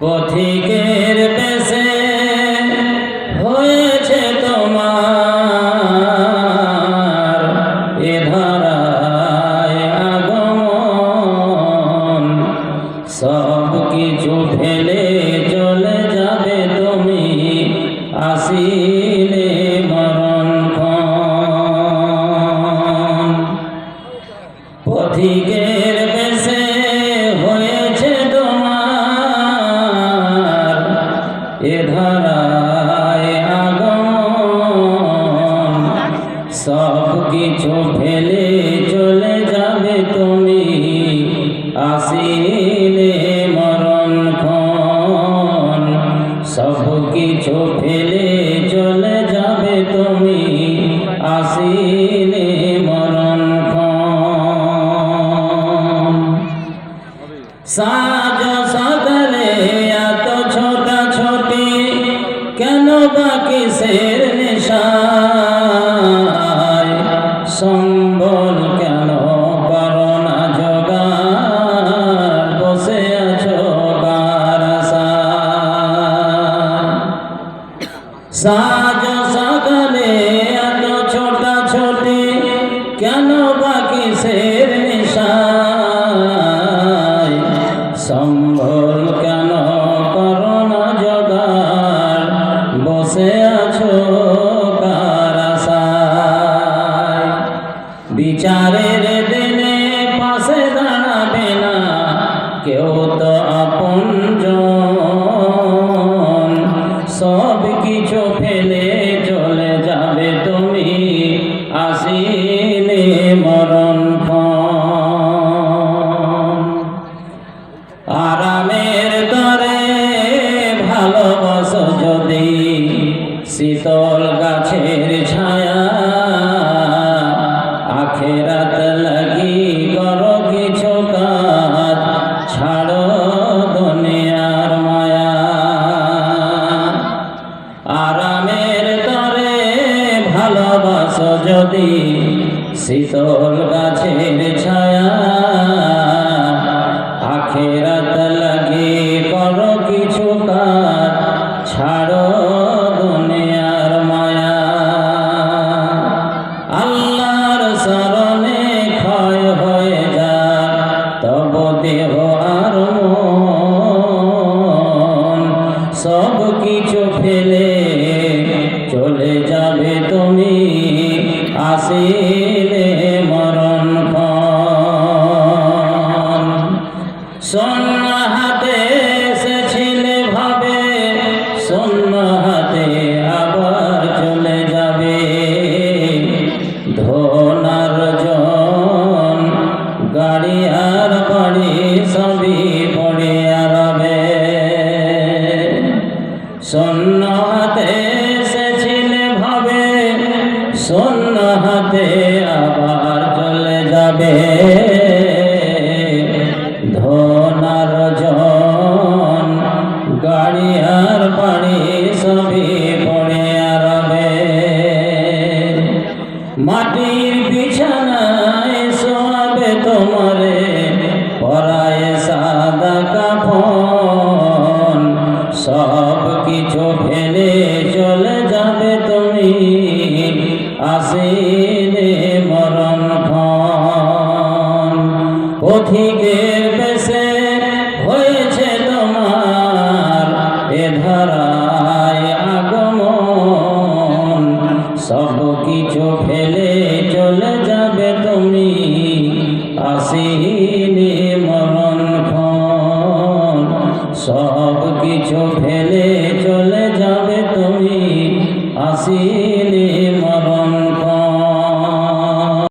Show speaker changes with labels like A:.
A: পথিকের বেশে হয়েছে তোমার এ ধারায় আগমন। সব কিছু ফেলে চলে যাবে তুমি আসিলে মরণ পথিকের সব কিছু ফেলে চলে যাবে তুমি। আসিলে মরণ ক্ষণ। সব কিছু ফেলে চলে যাবে তুমি। আসিলে মরণ ক্ষণ। সাজ সকালে বাকি সের নেশায় সম্বল কেন পারো না জোগাড়? বসে আছো সাজ সকালে এত ছোটা ছোটি কেন বিচারের দিনে পাশে দাঁড়াবে না, কেউ তো আপন সব কিছু ফেলে চলে যাবে তুমি, আসিলে মরণ আরামের তরে ভালোবাসো যদি, শীতল গাছের ছায়া যদি শীতল গাছের ছায়া আখেরা লাগে আসিলে মরণ। শূন্য হাতে এসেছিলে ভাবে, শূন্য হাতে আবার চলে যাবে ধনার জন গাড়ি বাড়ি সবই পড়ে আরবে শূন্য হাতে এসেছিলে ভাবে, শূন্য হাতে আসিলে মরণ ক্ষণ পথিকের বেশে হয়েছে তোমার এ ধারায় আগমন। সব কিছু ফেলে চলে যাবে তুমি, আসিলে মরণ ক্ষণ সব কিছু ফেলে চলে যাবে তুমি আসি